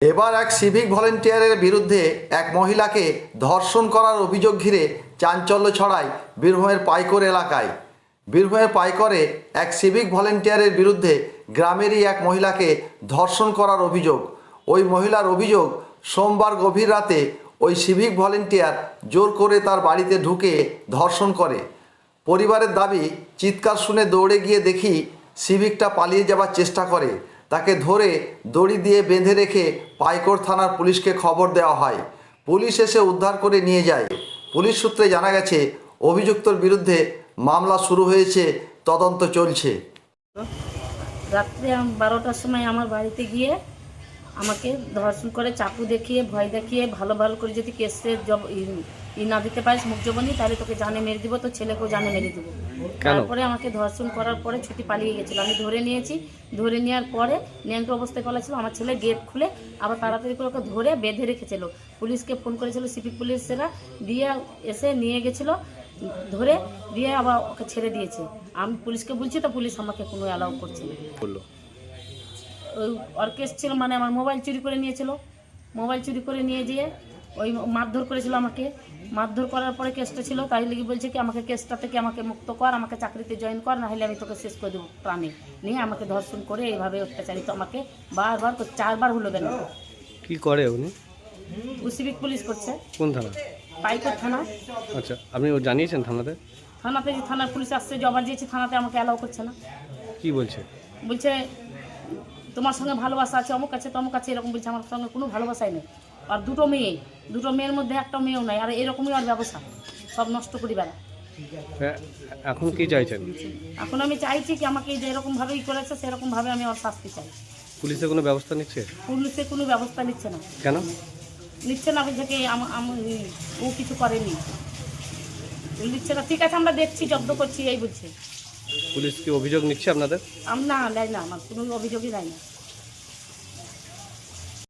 এবার এক সিভিক ভলেন্টিয়ারের বিরুদ্ধে এক মহিলাকে ধর্ষণ করার অভিযোগ ঘিরে চাঞ্চল্য ছড়ায় বীরভূমের পাইকর এলাকায়। বীরভূমের পাইকরে এক সিভিক ভলেন্টিয়ারের বিরুদ্ধে গ্রামেরই এক মহিলাকে ধর্ষণ করার অভিযোগ। ওই মহিলার অভিযোগ সোমবার গভীর রাতে ওই সিভিক ভলেন্টিয়ার জোর করে তার বাড়িতে ঢুকে ধর্ষণ করে। পরিবারের দাবি, চিৎকার শুনে দৌড়ে গিয়ে দেখি সিভিকটা পালিয়ে যাবার চেষ্টা করে। তাকে ধরে দড়ি দিয়ে বেঁধে রেখে পাইকর থানার পুলিশকে খবর দেওয়া হয়। পুলিশ এসে উদ্ধার করে নিয়ে যায়। পুলিশ সূত্রে জানা গেছে, অভিযুক্তর বিরুদ্ধে মামলা শুরু হয়েছে, তদন্ত চলছে। রাত্রে বারোটার সময় আমার বাড়িতে গিয়ে আমাকে ধর্ষণ করে চাকু দেখিয়ে ভয় দেখিয়ে ভালো ভালো করে যদি কেসে জব ই- না দিতে পারিস মুখ জবনি তাহলে তোকে জানে মেরে দিব তো ছেলেকেও জানে মেরে দিব। তারপরে আমাকে ধর্ষণ করার পরে ছুটি পালিয়ে গেছিল। আমি ধরে নিয়েছি ধরে নেওয়ার পরে ন্যাংটো অবস্থায় করা ছিল আমার ছেলে গেট খুলে আবার তাড়াতাড়ি করে ওকে ধরে বেঁধে রেখেছিল। পুলিশকে ফোন করেছিল সিপি পুলিশেরা দিয়ে এসে নিয়ে গেছিল ধরে দিয়ে আবার ওকে ছেড়ে দিয়েছে। আমি পুলিশকে বলছি তো পুলিশ আমাকে কোনো অ্যালাউ করছে না। ওই অর্কেস্ট ছিল মানে আমার মোবাইল চুরি করে নিয়েছিল। মোবাইল চুরি করে নিয়ে গিয়ে ওই মারধর করেছিল আমাকে। মারধর করার পরে কেসটা ছিল তাই লেগে বলছে কি আমাকে কেসটা থেকে আমাকে মুক্ত কর আমাকে চাকরিতে জয়েন কর নাহলে আমি তোকে শেষ করে দেবো প্রাণে। নিয়ে আমাকে ধর্ষণ করে এইভাবে অত্যাচারিত আমাকে বারবার চারবার হলো কেন কি করে উনি? সিভিক পুলিশ করছে। কোন থানা? পাইকর থানা। আচ্ছা আপনি ও জানিয়েছেন থানাতে? থানাতে যে থানার পুলিশ আসছে জমা দিয়েছে থানাতে আমাকে অ্যালাউ করছে না। কি বলছে? বলছে তোমার সঙ্গে ভালোবাসা আছে অমুক আছে তমুক আছে এরকম বলছে আমার সঙ্গে কোনো ভালোবাসাই নেই। আর দুটো মেয়ে দুটো মেয়ের মধ্যে একটা মেয়েও নাই আর এরকমই আর ব্যবসা সব নষ্ট করি বেড়া। এখন কি চাইছেন? এখন আমি চাইছি কি আমাকে যে এরকমভাবেই করেছে সেরকমভাবে আমি ওর শাস্তি চাই। পুলিশে কোনো ব্যবস্থা নিচ্ছে? পুলিশে কোনো ব্যবস্থা নিচ্ছে না। কেন? নিচ্ছে না বলছে কি আম- আম- ও কিছু করেনি। নিচ্ছে না ঠিক আছে আমরা দেখছি জব্দ করছি এই বলছে। পুলিশ কি অভিযোগ নিচ্ছে আপনাদের? না নেয় না আমার কোনো অভিযোগই নাই। না